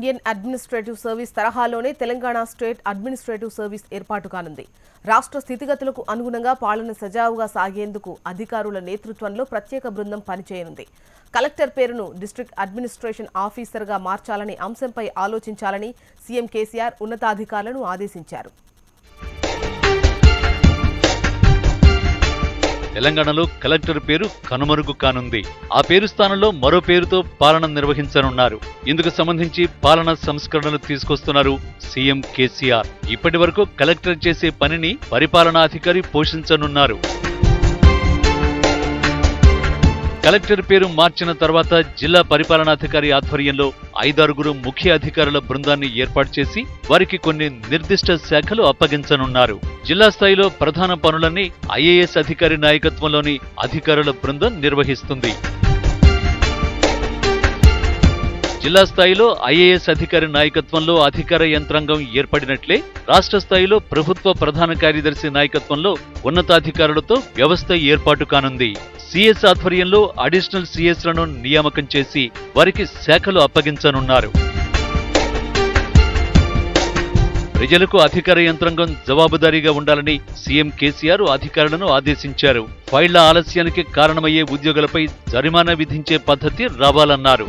Indian administrative service తరహాలోనే Telangana state administrative service ఏర్పాటు కానుంది. రాష్ట్ర స్థితిగతులకు అనుగుణంగా పాలన సజావుగా సాగేందుకు అధికారుల నేతృత్వంలో ప్రత్యేక బృందం పనిచేయనుంది. కలెక్టర్ పేరును డిస్ట్రిక్ట్ అడ్మినిస్ట్రేషన్ ఆఫీసర్గా మార్చాలనే అంశంపై ఆలోచించాలని సీఎం కేసీఆర్ ఉన్నతాధికారులను ఆదేశించారు. తెలంగాణలో కలెక్టర్ పేరు కనుమరుగు కానుంది. ఆ పేరు స్థానంలో మరో పేరుతో పాలన నిర్వహించనున్నారు. ఇందుకు సంబంధించి పాలన సంస్కరణలు తీసుకొస్తున్నారు సీఎం కేసీఆర్. ఇప్పటి వరకు కలెక్టర్ చేసే పనిని పరిపాలనాధికారి పోషించనున్నారు. కలెక్టర్ పేరు మార్చిన తర్వాత జిల్లా పరిపాలనాధికారి ఆధ్వర్యంలో ఐదారుగురు ముఖ్య అధికారుల బృందాన్ని ఏర్పాటు చేసి వారికి కొన్ని నిర్దిష్ట శాఖలు అప్పగించనున్నారు. జిల్లా స్థాయిలో ప్రధాన పనులన్నీ ఐఏఎస్ అధికారి నాయకత్వంలోని అధికారుల బృందం నిర్వహిస్తుంది. జిల్లా స్థాయిలో ఐఏఎస్ అధికారి నాయకత్వంలో అధికార యంత్రాంగం ఏర్పడినట్లే రాష్ట్ర స్థాయిలో ప్రభుత్వ ప్రధాన కార్యదర్శి నాయకత్వంలో ఉన్నతాధికారులతో వ్యవస్థ ఏర్పాటు కానుంది. సిఎస్ ఆధ్వర్యంలో అడిషనల్ సిఎస్లను నియామకం చేసి వారికి శాఖలు అప్పగించనున్నారు. ప్రజలకు అధికార యంత్రాంగం జవాబుదారీగా ఉండాలని సీఎం కేసీఆర్ అధికారులను ఆదేశించారు. ఫైళ్ళ ఆలస్యానికి కారణమయ్యే ఉద్యోగులపై జరిమానా విధించే పద్ధతి రావాలన్నారు.